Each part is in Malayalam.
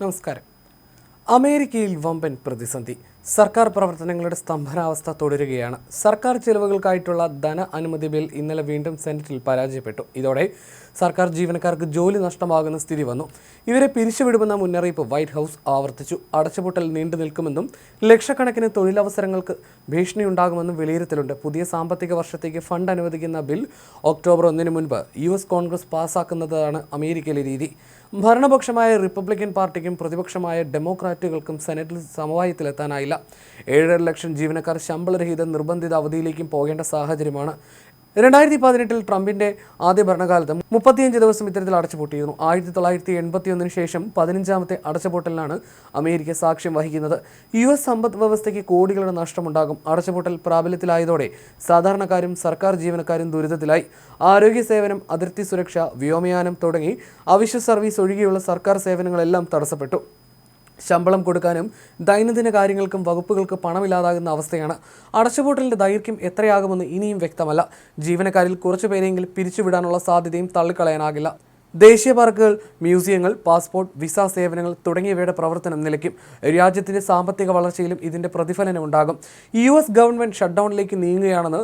നമസ്കാരം. അമേരിക്കയിൽ വമ്പൻ പ്രതിസന്ധി. സർക്കാർ പ്രവർത്തനങ്ങളുടെ സ്തംഭനാവസ്ഥ തുടരുകയാണ്. സർക്കാർ ചെലവുകൾക്കായിട്ടുള്ള ധന അനുമതി ബിൽ ഇന്നലെ വീണ്ടും സെനറ്റിൽ പരാജയപ്പെട്ടു. ഇതോടെ സർക്കാർ ജീവനക്കാർക്ക് ജോലി നഷ്ടമാകുന്ന സ്ഥിതി വന്നു. ഇവരെ പിരിച്ചുവിടുമെന്ന മുന്നറിയിപ്പ് വൈറ്റ് ഹൗസ് ആവർത്തിച്ചു. അടച്ചുപൂട്ടൽ നീണ്ടു നിൽക്കുമെന്നും ലക്ഷക്കണക്കിന് തൊഴിലവസരങ്ങൾക്ക് ഭീഷണിയുണ്ടാകുമെന്നും വിലയിരുത്തലുണ്ട്. പുതിയ സാമ്പത്തിക വർഷത്തേക്ക് ഫണ്ട് അനുവദിക്കുന്ന ബിൽ ഒക്ടോബർ ഒന്നിന് മുൻപ് യു എസ് കോൺഗ്രസ് പാസ്സാക്കുന്നതാണ് അമേരിക്കയിലെ രീതി. ഭരണപക്ഷമായ റിപ്പബ്ലിക്കൻ പാർട്ടിക്കും പ്രതിപക്ഷമായ ഡെമോക്രാറ്റുകൾക്കും സെനറ്റിൽ സമവായത്തിലെത്താനായില്ല. ഏഴര ലക്ഷം ജീവനക്കാർ ശമ്പളരഹിത നിർബന്ധിത അവധിയിലേക്കും പോകേണ്ട സാഹചര്യമാണ്. രണ്ടായിരത്തി പതിനെട്ടിൽ ട്രംപിന്റെ ആദ്യ ഭരണകാലത്ത് മുപ്പത്തിയഞ്ച് ദിവസം ഇത്തരത്തിൽ അടച്ചുപൂട്ടിയിരുന്നു. ആയിരത്തി തൊള്ളായിരത്തി എൺപത്തി ഒന്നിന് ശേഷം പതിനഞ്ചാമത്തെ അടച്ചുപൂട്ടലിനാണ് അമേരിക്ക സാക്ഷ്യം വഹിക്കുന്നത്. യു എസ് സമ്പദ് വ്യവസ്ഥയ്ക്ക് കോടികളുടെ നഷ്ടമുണ്ടാകും. അടച്ചുപൂട്ടൽ പ്രാബല്യത്തിലായതോടെ സാധാരണക്കാരും സർക്കാർ ജീവനക്കാരും ദുരിതത്തിലായി. ആരോഗ്യ സേവനം അതിർത്തി സുരക്ഷ വ്യോമയാനം തുടങ്ങി അവശ്യ സർവീസ് ഒഴികെയുള്ള സർക്കാർ സേവനങ്ങളെല്ലാം തടസ്സപ്പെട്ടു. ശമ്പളം കൊടുക്കാനും ദൈനംദിന കാര്യങ്ങൾക്കും വകുപ്പുകൾക്ക് പണമില്ലാതാകുന്ന അവസ്ഥയാണ്. അടച്ചുപൂട്ടലിന്റെ ദൈർഘ്യം എത്രയാകുമെന്ന് ഇനിയും വ്യക്തമല്ല. ജീവനക്കാരിൽ കുറച്ചുപേരെങ്കിലും പിരിച്ചുവിടാനുള്ള സാധ്യതയും തള്ളിക്കളയാനാകില്ല. ദേശീയ പാർക്കുകൾ മ്യൂസിയങ്ങൾ പാസ്പോർട്ട് വിസ സേവനങ്ങൾ തുടങ്ങിയവയുടെ പ്രവർത്തനം നിലയ്ക്കും. രാജ്യത്തിന്റെ സാമ്പത്തിക വളർച്ചയിലും ഇതിന്റെ പ്രതിഫലനം ഉണ്ടാകും. യു എസ് ഗവൺമെന്റ് ഷട്ട്ഡൗണിലേക്ക് നീങ്ങുകയാണെന്ന്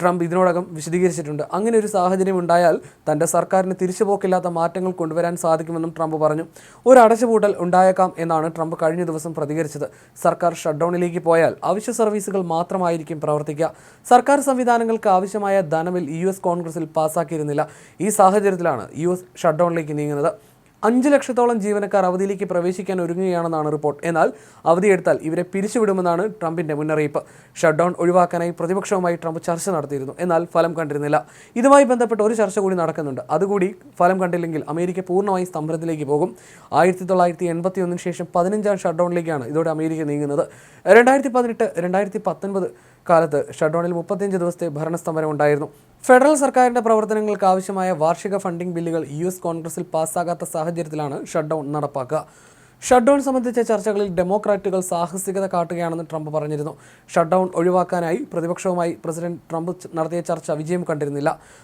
ട്രംപ് ഇതിനോടകം വിശദീകരിച്ചിട്ടുണ്ട്. അങ്ങനെ ഒരു സാഹചര്യം ഉണ്ടായാൽ തന്റെ സർക്കാരിന് തിരിച്ചുപോക്കില്ലാത്ത മാറ്റങ്ങൾ കൊണ്ടുവരാൻ സാധിക്കുമെന്നും ട്രംപ് പറഞ്ഞു. ഒരു അടച്ചുപൂട്ടൽ ഉണ്ടായേക്കാം എന്നാണ് ട്രംപ് കഴിഞ്ഞ ദിവസം പ്രതികരിച്ചത്. സർക്കാർ ഷട്ട്ഡൗണിലേക്ക് പോയാൽ അവശ്യ സർവീസുകൾ മാത്രമായിരിക്കും പ്രവർത്തിക്കുക. സർക്കാർ സംവിധാനങ്ങൾക്ക് ആവശ്യമായ ധനമിൽ യു എസ് കോൺഗ്രസിൽ പാസ്സാക്കിയിരുന്നില്ല ഈ സാഹചര്യത്തിലാണ് യു എസ് ഷട്ട്ഡൗണിലേക്ക് നീങ്ങുന്നത്. അഞ്ച് ലക്ഷത്തോളം ജീവനക്കാർ അവധിയിലേക്ക് പ്രവേശിക്കാൻ ഒരുങ്ങുകയാണെന്നാണ് റിപ്പോർട്ട്. എന്നാൽ അവധിയെടുത്താൽ ഇവരെ പിരിച്ചുവിടുമെന്നാണ് ട്രംപിന്റെ മുന്നറിയിപ്പ്. ഷട്ട്ഡൗൺ ഒഴിവാക്കാനായി പ്രതിപക്ഷവുമായി ട്രംപ് ചർച്ച നടത്തിയിരുന്നു. എന്നാൽ ഫലം കണ്ടിരുന്നില്ല. ഇതുമായി ബന്ധപ്പെട്ട് ഒരു ചർച്ച കൂടി നടക്കുന്നുണ്ട്. അതുകൂടി ഫലം കണ്ടില്ലെങ്കിൽ അമേരിക്ക പൂർണമായി സ്തംഭനത്തിലേക്ക് പോകും. ആയിരത്തി തൊള്ളായിരത്തി എൺപത്തി ഒന്നിന് ശേഷം പതിനഞ്ചാം ഷട്ട്ഡൗണിലേക്കാണ് ഇതോടെ അമേരിക്ക നീങ്ങുന്നത്. രണ്ടായിരത്തി പതിനെട്ട് രണ്ടായിരത്തി പത്തൊൻപത് കാലത്ത് ഷട്ട്ഡൗണിൽ മുപ്പത്തിയഞ്ച് ദിവസത്തെ ഭരണസ്തംഭനം ഉണ്ടായിരുന്നു ഫെഡറൽ സർക്കാരിന്റെ പ്രവർത്തനങ്ങൾക്ക് ആവശ്യമായ വാർഷിക ഫണ്ടിംഗ് ബില്ലുകൾ യു എസ് കോൺഗ്രസിൽ പാസ്സാകാത്ത സാഹചര്യത്തിലാണ് ഷട്ട്ഡൗൺ നടപ്പാക്കുക. ഷട്ട്ഡൗൺ സംബന്ധിച്ച ചർച്ചകളിൽ ഡെമോക്രാറ്റുകൾ സാഹസികത കാട്ടുകയാണെന്ന് ട്രംപ് പറഞ്ഞിരുന്നു. ഷട്ട്ഡൗൺ ഒഴിവാക്കാനായി പ്രതിപക്ഷവുമായി പ്രസിഡന്റ് ട്രംപ് നടത്തിയ ചർച്ച വിജയം കണ്ടിരുന്നില്ല.